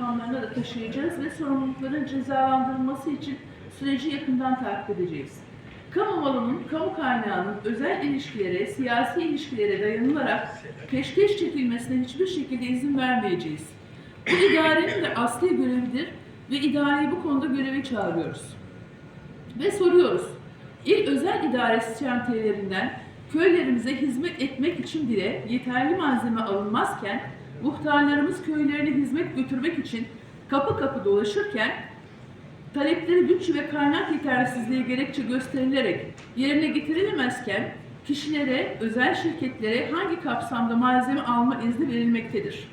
makamlarına da taşıyacağız ve sorumlulukların cezalandırılması için süreci yakından takip edeceğiz. Kamu malının, kamu kaynağının özel ilişkilere, siyasi ilişkilere dayanılarak peşkeş çekilmesine hiçbir şekilde izin vermeyeceğiz. Bu idarenin de asli görevidir ve idareyi bu konuda göreve çağırıyoruz. Ve soruyoruz. İl özel idaresi şantiyelerinden köylerimize hizmet etmek için bile yeterli malzeme alınmazken muhtarlarımız köylerine hizmet götürmek için kapı kapı dolaşırken talepleri güç ve kaynak yetersizliği gerekçe gösterilerek yerine getirilemezken kişilere, özel şirketlere hangi kapsamda malzeme alma izni verilmektedir?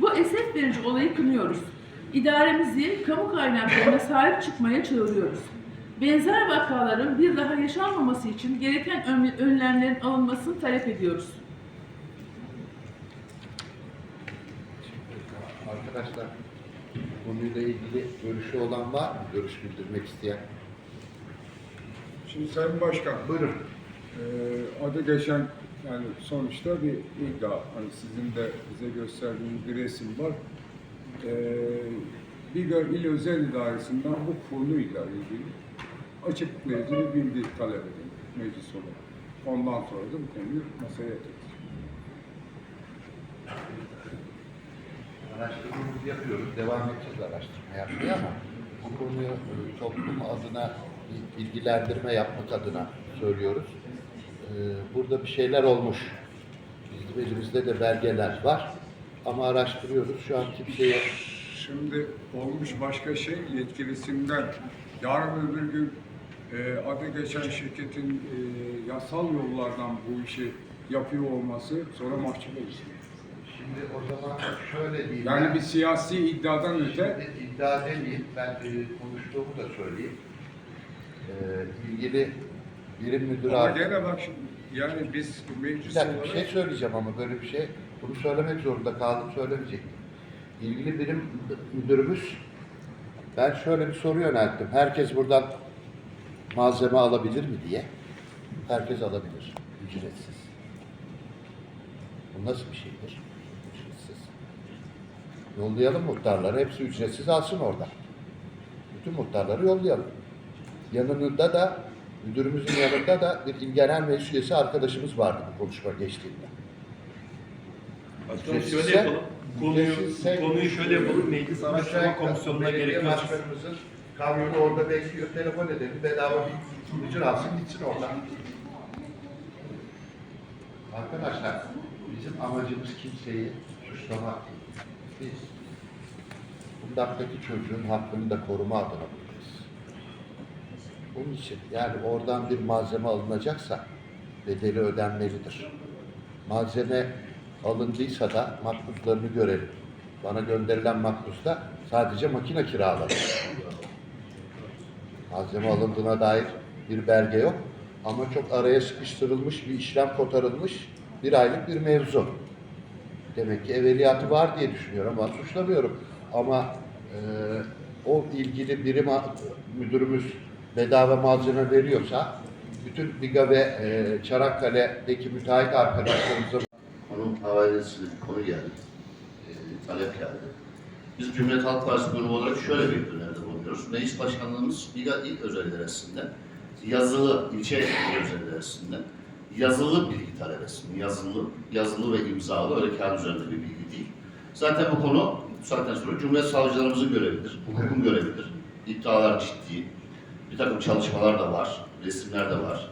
Bu esef verici olayı kınıyoruz. İdaremizi kamu kaynaklarına sahip çıkmaya çağırıyoruz. Benzer vakaların bir daha yaşanmaması için gereken ön- önlemlerin alınmasını talep ediyoruz. Arkadaşlar konuyla ilgili görüşü olan var mı? Görüş bildirmek isteyen. Şimdi Sayın Başkan, Buyurun. eee adı geçen yani sonuçta bir iddia. Hani sizin de bize gösterdiğiniz bir resim var. Eee Biga İl Özel İdaresi'nden bu konuyla ilgili açıklayıcı bir bilgi talep edin meclis olarak. Ondan sonra da bu konuyu masaya yatırırız. Araştırmamızı yapıyoruz. Devam edeceğiz araştırma yapmaya ama bu konuyu e, toplum adına bir bilgilendirme yapmak adına söylüyoruz. E, Burada bir şeyler olmuş. Bizim elimizde de belgeler var. Ama araştırıyoruz. Şu an kimseye Şimdi olmuş başka şey yetkilisinden yarın öbür gün e, adı geçen şirketin e, yasal yollardan bu işi yapıyor olması sonra mahcup olursun. Şimdi o zaman şöyle diyeyim. Yani ben. bir siyasi iddiadan öte iddia demeyeyim, ben e, konuştuğumu da söyleyeyim. E, ilgili birim müdürü ama ar- gene bak şimdi yani biz meclis dakika bir olarak şey söyleyeceğim ama böyle bir şey, bunu söylemek zorunda kaldım, söylemeyecektim. İlgili birim müdürümüz, ben şöyle bir soru yönelttim. Herkes buradan malzeme alabilir mi diye. Herkes alabilir, ücretsiz. Bu nasıl bir şeydir? Yollayalım muhtarları, hepsi ücretsiz alsın orada. Bütün muhtarları yollayalım. Yanında da, müdürümüzün yanında da bir Genel Meclis üyesi arkadaşımız vardı bu konuşma geçtiğinde. Başkanım Ücretsizse- şöyle yapalım. Konuyu, ücretsizse- konuyu şöyle yapalım. Meclis Araştırma Komisyonu'na belediye gerekiyorsa başkanımızın kamyonu orada bekliyor, telefon edelim, bedava bir ücret alsın gitsin oradan. Arkadaşlar, bizim amacımız kimseyi suçlamak değil. Biz kundaktaki çocuğun hakkını da koruma adına buradayız. Bunun için yani oradan bir malzeme alınacaksa bedeli ödenmelidir. Malzeme alındıysa da makbuzlarını görelim. Bana gönderilen makbuzda sadece makine kiralanır. Malzeme alındığına dair bir belge yok. Ama çok araya sıkıştırılmış bir işlem kotarılmış bir aylık bir mevzu. Demek ki evveliyatı var diye düşünüyorum ama suçlamıyorum. Ama e, o ilgili birim müdürümüz bedava malzeme veriyorsa bütün Biga ve e, Çanakkale'deki müteahhit arkadaşlarımıza konu havaylasıyla bir konu geldi. E, talep geldi. Biz Cumhuriyet Halk Partisi grubu olarak şöyle bir öneride bulunuyoruz. Meclis Başkanlığımız Biga İl Özel İdaresi'nde yazılı, ilçe İl Özel İdaresi'nde yazılı bilgi talep etsin. Yazılı, yazılı ve imzalı, öyle kağıt üzerinde bir bilgi değil. Zaten bu konu bu saatten sonra Cumhuriyet Savcılarımızın görevidir, hukukun görevidir. İddialar ciddi, bir takım çalışmalar da var, resimler de var,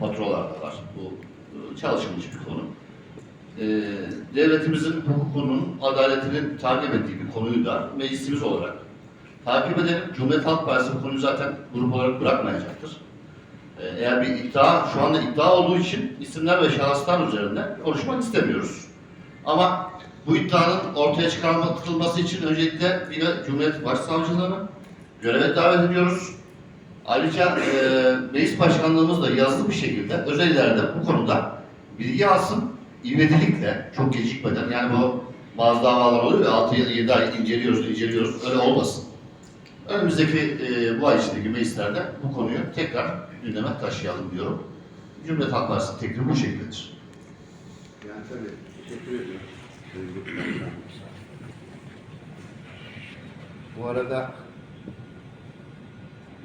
faturalar da var. Bu e, çalışılmış bir konu e, devletimizin hukukunun, adaletinin takip ettiği bir konuyu da meclisimiz olarak takip edelim. Cumhuriyet Halk Partisi bu konuyu zaten grup olarak bırakmayacaktır. E, eğer bir iddia, şu anda iddia olduğu için isimler ve şahıslar üzerinde konuşmak istemiyoruz. Ama bu iddianın ortaya çıkartılması için öncelikle de Cumhuriyet Başsavcılığını göreve davet ediyoruz. Ayrıca e, meclis başkanlığımız da yazılı bir şekilde özel ileride bu konuda bilgi alsın, ivedilikle, çok gecikmeden yani bu bazı davalar oluyor ya 6-7 ay inceliyoruz, inceliyoruz, öyle olmasın. Önümüzdeki e, bu ay içindeki meclislerde bu konuyu tekrar gündeme taşıyalım diyorum. Cumhuriyet Halk Partisi bu şekildedir. Yani tabii teşekkür ediyorum. Bu arada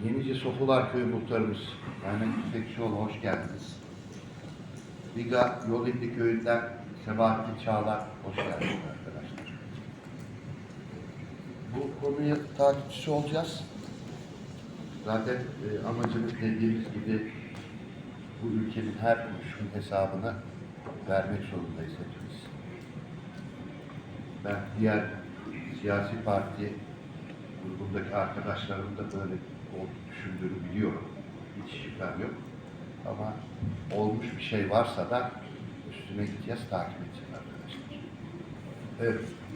Yenice Sofular Köyü muhtarımız Mehmet İpekçioğlu hoş geldiniz. Biga Yolindi Köyü'nden Sebahattin Çağlar hoş geldiniz arkadaşlar. Bu konuya takipçisi olacağız. Zaten e, amacımız dediğimiz gibi bu ülkenin her kuruşun hesabını vermek zorundayız hepimiz. Ben diğer siyasi parti grubundaki arkadaşlarım da böyle olduğunu düşündüğünü biliyorum. Hiç şüphem yok. Ama olmuş bir şey varsa da üstüne gideceğiz, takip edeceğiz arkadaşlar. Evet.